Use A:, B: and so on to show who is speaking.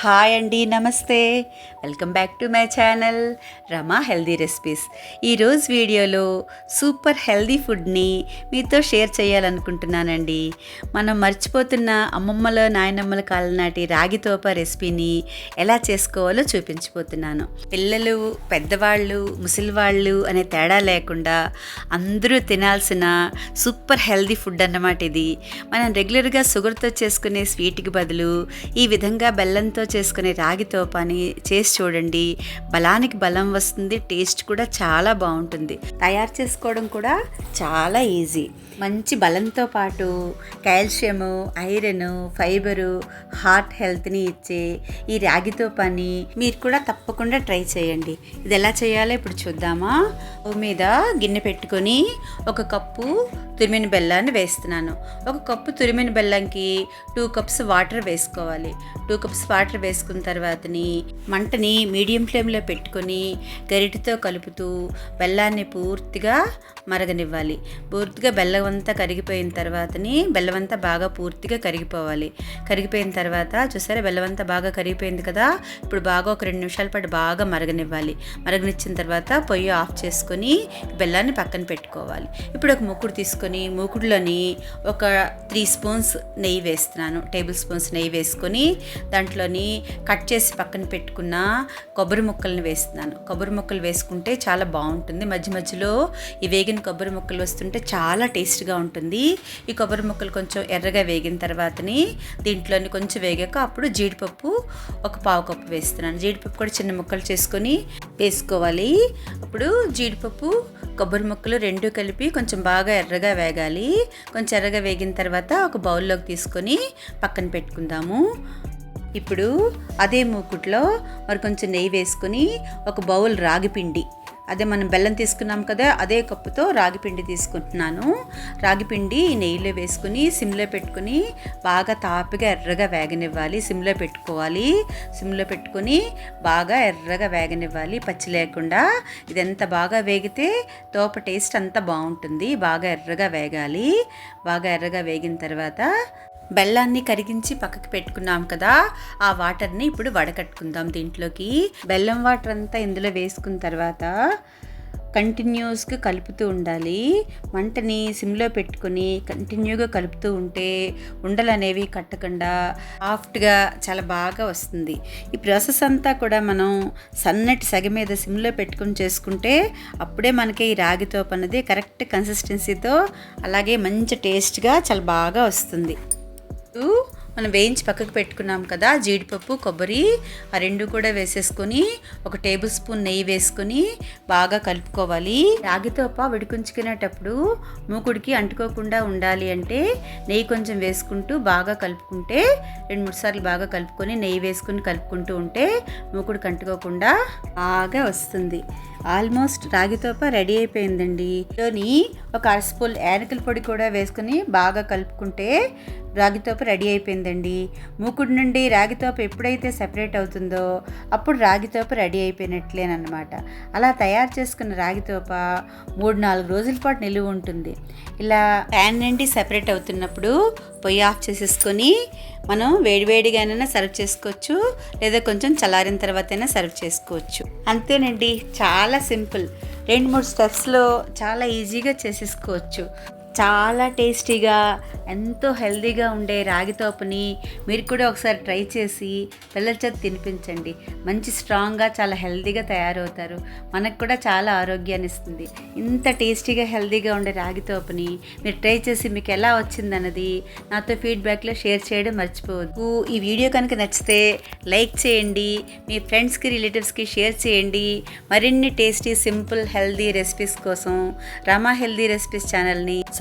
A: Hi అండి namaste. Welcome back to my channel Rama healthy recipes. ఈరోజు వీడియోలో super healthy ఫుడ్ని మీతో షేర్ చేయాలనుకుంటున్నానండి. మనం మర్చిపోతున్న అమ్మమ్మల నాయనమ్మల కాలం నాటి రాగితోప రెసిపీని ఎలా చేసుకోవాలో చూపించిపోతున్నాను పిల్లలు పెద్దవాళ్ళు ముసలివాళ్ళు అనే తేడా లేకుండా అందరూ తినాల్సిన సూపర్ హెల్దీ ఫుడ్ అన్నమాట ఇది. మనం రెగ్యులర్గా షుగర్తో చేసుకునే స్వీట్కి బదులు ఈ విధంగా బెల్లంతో చేసుకునే రాగితో పని చేసి చూడండి. బలానికి బలం వస్తుంది టేస్ట్ కూడా చాలా బాగుంటుంది. తయారు చేసుకోవడం కూడా చాలా ఈజీ. మంచి బలంతో పాటు కాల్షియము ఐరన్ ఫైబరు హార్ట్ హెల్త్ని ఇచ్చే ఈ రాగితో పని మీరు కూడా తప్పకుండా ట్రై చేయండి. ఇది ఎలా చేయాలో ఇప్పుడు చూద్దామా? మీద గిన్నె పెట్టుకొని ఒక కప్పు తురిమిన బెల్లాన్ని వేస్తున్నాను. ఒక కప్పు తురిమిన బెల్లంకి టూ కప్స్ వాటర్ వేసుకోవాలి. టూ కప్స్ వాటర్ వేసుకున్న తర్వాతని మంటని మీడియం ఫ్లేమ్లో పెట్టుకొని గరిటితో కలుపుతూ బెల్లాన్ని పూర్తిగా మరగనివ్వాలి. పూర్తిగా బెల్లం అంతా కరిగిపోయిన తర్వాతని బెల్లం అంతా బాగా పూర్తిగా కరిగిపోవాలి. కరిగిపోయిన తర్వాత చూసారా బెల్లం అంతా బాగా కరిగిపోయింది కదా? ఇప్పుడు బాగా ఒక రెండు నిమిషాల పాటు బాగా మరగనివ్వాలి. మరగనిచ్చిన తర్వాత పొయ్యి ఆఫ్ చేసుకొని బెల్లాన్ని పక్కన పెట్టుకోవాలి. ఇప్పుడు ఒక మూకుడు తీసుకొని మూకుడులోని ఒక త్రీ స్పూన్స్ నెయ్యి వేస్తున్నాను. టేబుల్ స్పూన్స్ నెయ్యి వేసుకొని దాంట్లోని కట్ చేసి పక్కన పెట్టుకున్న కొబ్బరి ముక్కలను వేస్తున్నాను. కొబ్బరి ముక్కలు వేసుకుంటే చాలా బాగుంటుంది. మధ్య మధ్యలో ఈ వేగిన కొబ్బరి ముక్కలు వస్తుంటే చాలా టేస్ట్గా ఉంటుంది. ఈ కొబ్బరి ముక్కలు కొంచెం ఎర్రగా వేగిన తర్వాతని దీంట్లోని కొంచెం వేగాక అప్పుడు జీడిపప్పు ఒక పావు కప్పు వేస్తున్నాను. జీడిపప్పు కూడా చిన్న ముక్కలు చేసుకొని వేసుకోవాలి. అప్పుడు జీడిపప్పు కొబ్బరి ముక్కలు రెండు కలిపి కొంచెం బాగా ఎర్రగా వేగాలి. కొంచెం ఎర్రగా వేగిన తర్వాత ఒక బౌల్లోకి తీసుకొని పక్కన పెట్టుకుందాము. ఇప్పుడు అదే మూకుట్లో మరి కొంచెం నెయ్యి వేసుకొని ఒక బౌల్ రాగి పిండి. అదే మనం బెల్లం తీసుకున్నాం కదా అదే కప్పుతో రాగిపిండి తీసుకుంటున్నాను. రాగిపిండి ఈ నెయ్యిలో వేసుకుని సిమ్లో పెట్టుకుని బాగా తాపిగా ఎర్రగా వేగనివ్వాలి. సిమ్లో పెట్టుకోవాలి. సిమ్లో పెట్టుకొని బాగా ఎర్రగా వేగనివ్వాలి. పచ్చి లేకుండా ఇది ఎంత బాగా వేగితే తోప టేస్ట్ అంతా బాగుంటుంది. బాగా ఎర్రగా వేగాలి. బాగా ఎర్రగా వేగిన తర్వాత బెల్లాన్ని కరిగించి పక్కకి పెట్టుకున్నాం కదా ఆ వాటర్ని ఇప్పుడు వడకట్టుకుందాం దీంట్లోకి. బెల్లం వాటర్ అంతా ఇందులో వేసుకున్న తర్వాత కంటిన్యూస్గా కలుపుతూ ఉండాలి. మంటని సిమ్లో పెట్టుకొని కంటిన్యూగా కలుపుతూ ఉంటే ఉండలు అనేవి కట్టకుండా సాఫ్ట్గా చాలా బాగా వస్తుంది. ఈ ప్రాసెస్ అంతా కూడా మనం సన్నటి సగ మీద సిమ్లో పెట్టుకొని చేసుకుంటే అప్పుడే మనకి ఈ రాగి తోపు అనేది కరెక్ట్ కన్సిస్టెన్సీతో అలాగే మంచి టేస్ట్గా చాలా బాగా వస్తుంది. మనం వేయించి పక్కకు పెట్టుకున్నాం కదా జీడిపప్పు కొబ్బరి ఆ రెండు కూడా వేసేసుకొని ఒక టేబుల్ స్పూన్ నెయ్యి వేసుకొని బాగా కలుపుకోవాలి. రాగితోప విడుకుంచుకునేటప్పుడు మూకుడికి అంటుకోకుండా ఉండాలి అంటే నెయ్యి కొంచెం వేసుకుంటూ బాగా కలుపుకుంటే రెండు మూడు సార్లు బాగా కలుపుకొని నెయ్యి వేసుకుని కలుపుకుంటూ ఉంటే మూకుడికి అంటుకోకుండా బాగా వస్తుంది. ఆల్మోస్ట్ రాగితోప రెడీ అయిపోయిందండి. దీని ఒక అర స్పూన్ యాలకుల పొడి కూడా వేసుకుని బాగా కలుపుకుంటే రాగితోప రెడీ అయిపోయిందండి. మూకుడు నుండి రాగితోప ఎప్పుడైతే సెపరేట్ అవుతుందో అప్పుడు రాగితోప రెడీ అయిపోయినట్లేనమాట అలా తయారు చేసుకున్న రాగితోప మూడు నాలుగు రోజుల పాటు నిలువ ఉంటుంది. ఇలా ప్యాన్ నుండి సెపరేట్ అవుతున్నప్పుడు పొయ్యి ఆఫ్ చేసేసుకొని మనం వేడివేడిగానైనా సర్వ్ చేసుకోవచ్చు. లేదా కొంచెం చల్లారిన తర్వాతైనా సర్వ్ చేసుకోవచ్చు. అంతేనండి. చాలా చాలా సింపుల్. రెండు మూడు స్టెప్స్లో చాలా ఈజీగా చేసేసుకోవచ్చు. చాలా టేస్టీగా ఎంతో హెల్దీగా ఉండే రాగి తోపుని మీరు కూడా ఒకసారి ట్రై చేసి పిల్లల చేత తినిపించండి. మంచి స్ట్రాంగ్గా చాలా హెల్దీగా తయారవుతారు. మనకు కూడా చాలా ఆరోగ్యాన్ని ఇస్తుంది. ఇంత టేస్టీగా హెల్దీగా ఉండే రాగి తోపుని మీరు ట్రై చేసి మీకు ఎలా వచ్చిందన్నది నాతో ఫీడ్బ్యాక్లో షేర్ చేయడం మర్చిపోవద్దు. ఈ వీడియో కనుక నచ్చితే లైక్ చేయండి మీ ఫ్రెండ్స్కి రిలేటివ్స్కి షేర్ చేయండి. మరిన్ని టేస్టీ సింపుల్ హెల్దీ రెసిపీస్ కోసం రమా హెల్దీ రెసిపీస్ ఛానల్ని